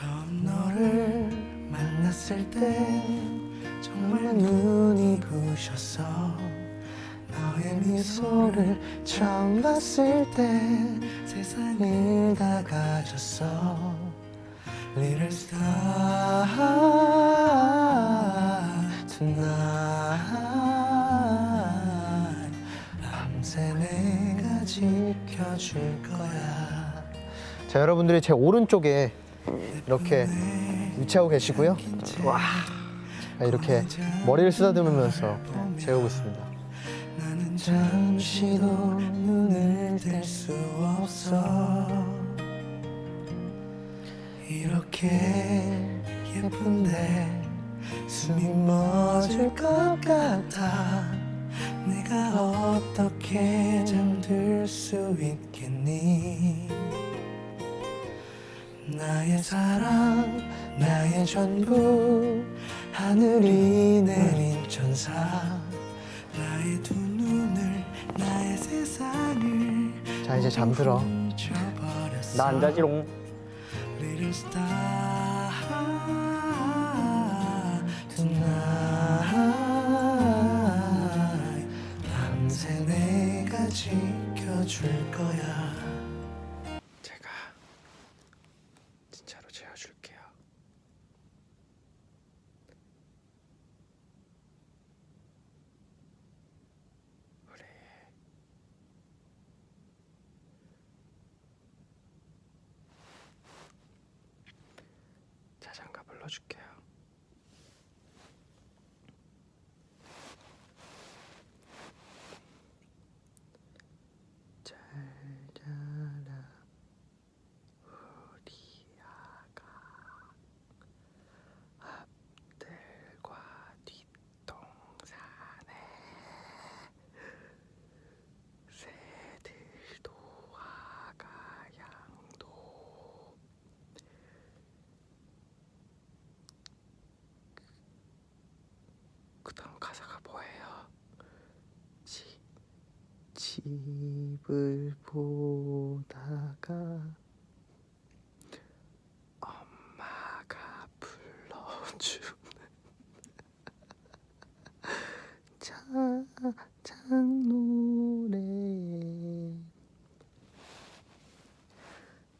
처음 너를 만났을 때 정말 눈이 부셨어. 너의 미소를 처음 봤을 때 세상을 다 가졌어. Little star tonight. 밤새 내가 지켜줄 거야. 자 여러분들이 제 오른쪽에 이렇게 위치하고 계시고요. 와 자, 이렇게 머리를 쓰다듬으면서 재우고 있습니다. 잠시도 눈을 뗄 수 없어 이렇게 예쁜데 숨이 멎을 것 같아 내가 어떻게 잠들 수 있겠니 나의 사랑 나의 전부 하늘이 내린 천사 나의 두 눈을 나의 세상을 자 이제 잠들어. 나안 자지롱. Little star tonight 밤새 내가 지켜줄 거야 제가 진짜로 재워줄게요 우리 자장가 불러줄게요. 잘 자라 우리 아가 앞들과 뒷동산에 새들도 아가 양도 그 다음 가사가 뭐예요? 지, 집을 보다가 엄마가 불러주는 차장 노래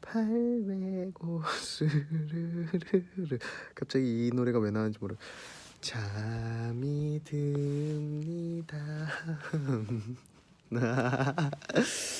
팔베고 스르르르 갑자기 이 노래가 왜 나왔는지 모르 잠이 듭니다